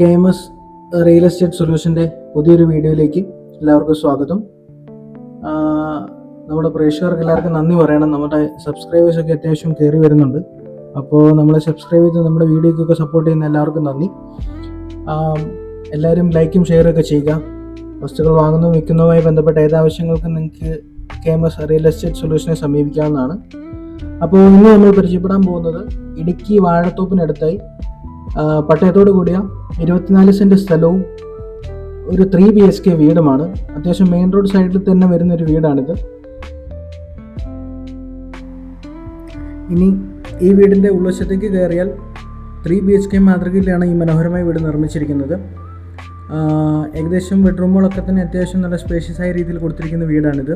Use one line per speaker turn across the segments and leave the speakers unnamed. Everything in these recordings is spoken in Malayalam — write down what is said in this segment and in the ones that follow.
K M S real estate സൊല്യൂഷന്റെ പുതിയൊരു വീഡിയോയിലേക്ക് എല്ലാവർക്കും സ്വാഗതം. നമ്മുടെ പ്രേക്ഷകർക്ക് എല്ലാവർക്കും നന്ദി പറയണം. നമ്മുടെ സബ്സ്ക്രൈബേഴ്സൊക്കെ അത്യാവശ്യം കയറി വരുന്നുണ്ട്. അപ്പോൾ നമ്മളെ സബ്സ്ക്രൈബ് ചെയ്ത് നമ്മുടെ വീഡിയോക്കൊക്കെ സപ്പോർട്ട് ചെയ്യുന്ന എല്ലാവർക്കും നന്ദി. എല്ലാവരും ലൈക്കും ഷെയറും ഒക്കെ ചെയ്യുക. വസ്തുക്കൾ വാങ്ങുന്നതും വിൽക്കുന്നതുമായി ബന്ധപ്പെട്ട ഏതാവശ്യങ്ങൾക്കും നിങ്ങൾക്ക് K M S real estate സൊല്യൂഷനെ സമീപിക്കാവുന്നതാണ്. അപ്പോൾ ഇന്ന് നമ്മൾ പരിചയപ്പെടാൻ പോകുന്നത് ഇടുക്കി വാഴത്തോപ്പിനടുത്തായി പട്ടയത്തോട് കൂടിയ ഇരുപത്തിനാല് സെന്റ് സ്ഥലവും ഒരു ത്രീ ബി എച്ച് കെ വീടുമാണ്. അത്യാവശ്യം മെയിൻ റോഡ് സൈഡിൽ തന്നെ വരുന്ന ഒരു വീടാണിത്. ഇനി ഈ വീടിന്റെ ഉൾവശത്തേക്ക് കയറിയാൽ ത്രീ ബി എച്ച് കെ മാതൃകയിലാണ് ഈ മനോഹരമായ വീട് നിർമ്മിച്ചിരിക്കുന്നത്. ഏകദേശം ബെഡ്റൂമുകളൊക്കെ തന്നെ അത്യാവശ്യം നല്ല സ്പേഷ്യസ് രീതിയിൽ കൊടുത്തിരിക്കുന്ന വീടാണിത്.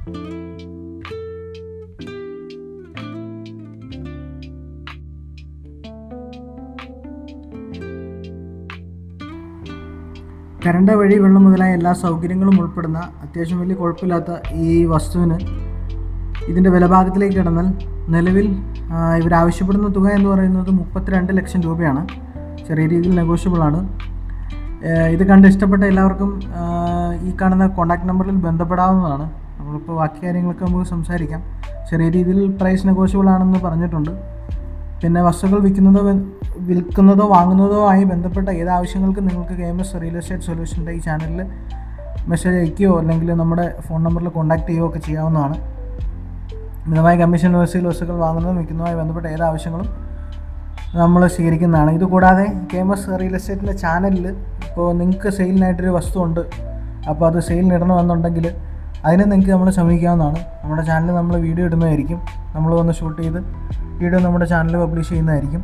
കരണ്ട വഴി വെള്ളം മുതലായ എല്ലാ സൗകര്യങ്ങളും ഉൾപ്പെടുന്ന അത്യാവശ്യം വലിയ കുഴപ്പമില്ലാത്ത ഈ വസ്തുവിന് ഇതിന്റെ വിലഭാഗത്തിലേക്ക് കിടന്നാൽ നിലവിൽ ഇവർ ആവശ്യപ്പെടുന്ന തുക എന്ന് പറയുന്നത് മുപ്പത്തിരണ്ട് ലക്ഷം രൂപയാണ്. ചെറിയ രീതിയിൽ ഏഹ് ഇത് കണ്ട് ഇഷ്ടപ്പെട്ട എല്ലാവർക്കും ഈ കാണുന്ന കോൺടാക്ട് നമ്പറിൽ ബന്ധപ്പെടാവുന്നതാണ്. നമ്മളിപ്പോൾ ബാക്കി കാര്യങ്ങളൊക്കെ നമുക്ക് സംസാരിക്കാം. ചെറിയ രീതിയിൽ പ്രൈസ് നെഗോഷ്യബിൾ ആണെന്ന് പറഞ്ഞിട്ടുണ്ട്. പിന്നെ വസ്തുക്കൾ വിൽക്കുന്നതോ വിൽക്കുന്നതോ വാങ്ങുന്നതോ ആയി ബന്ധപ്പെട്ട ഏത് ആവശ്യങ്ങൾക്കും നിങ്ങൾക്ക് K M S real estate സൊല്യൂഷന്റെ ഈ ചാനലിൽ മെസ്സേജ് അയക്കുകയോ അല്ലെങ്കിൽ നമ്മുടെ ഫോൺ നമ്പറിൽ കോൺടാക്ട് ചെയ്യുകയോ ഒക്കെ ചെയ്യാവുന്നതാണ്. മിതമായ കമ്മീഷൻ വ്യവസ്ഥയിൽ വസ്തുക്കൾ വാങ്ങുന്നതും വിൽക്കുന്നതുമായി ബന്ധപ്പെട്ട ഏത് ആവശ്യങ്ങളും നമ്മൾ സ്വീകരിക്കുന്നതാണ്. ഇതുകൂടാതെ കെ എം എസ് റിയൽ എസ്റ്റേറ്റിന്റെ ചാനലിൽ ഇപ്പോൾ നിങ്ങൾക്ക് സെയിലിനായിട്ടൊരു വസ്തു ഉണ്ട് അപ്പോൾ അത് സെയിലിന് ഇടണമെന്നുണ്ടെങ്കിൽ അതിന് നിങ്ങൾക്ക് നമ്മൾ ശ്രമിക്കാവുന്നതാണ്. നമ്മുടെ ചാനലിൽ നമ്മൾ വീഡിയോ ഇടുന്നതായിരിക്കും. നമ്മൾ വന്ന് ഷൂട്ട് ചെയ്ത് വീഡിയോ നമ്മുടെ ചാനലിൽ പബ്ലിഷ് ചെയ്യുന്നതായിരിക്കും.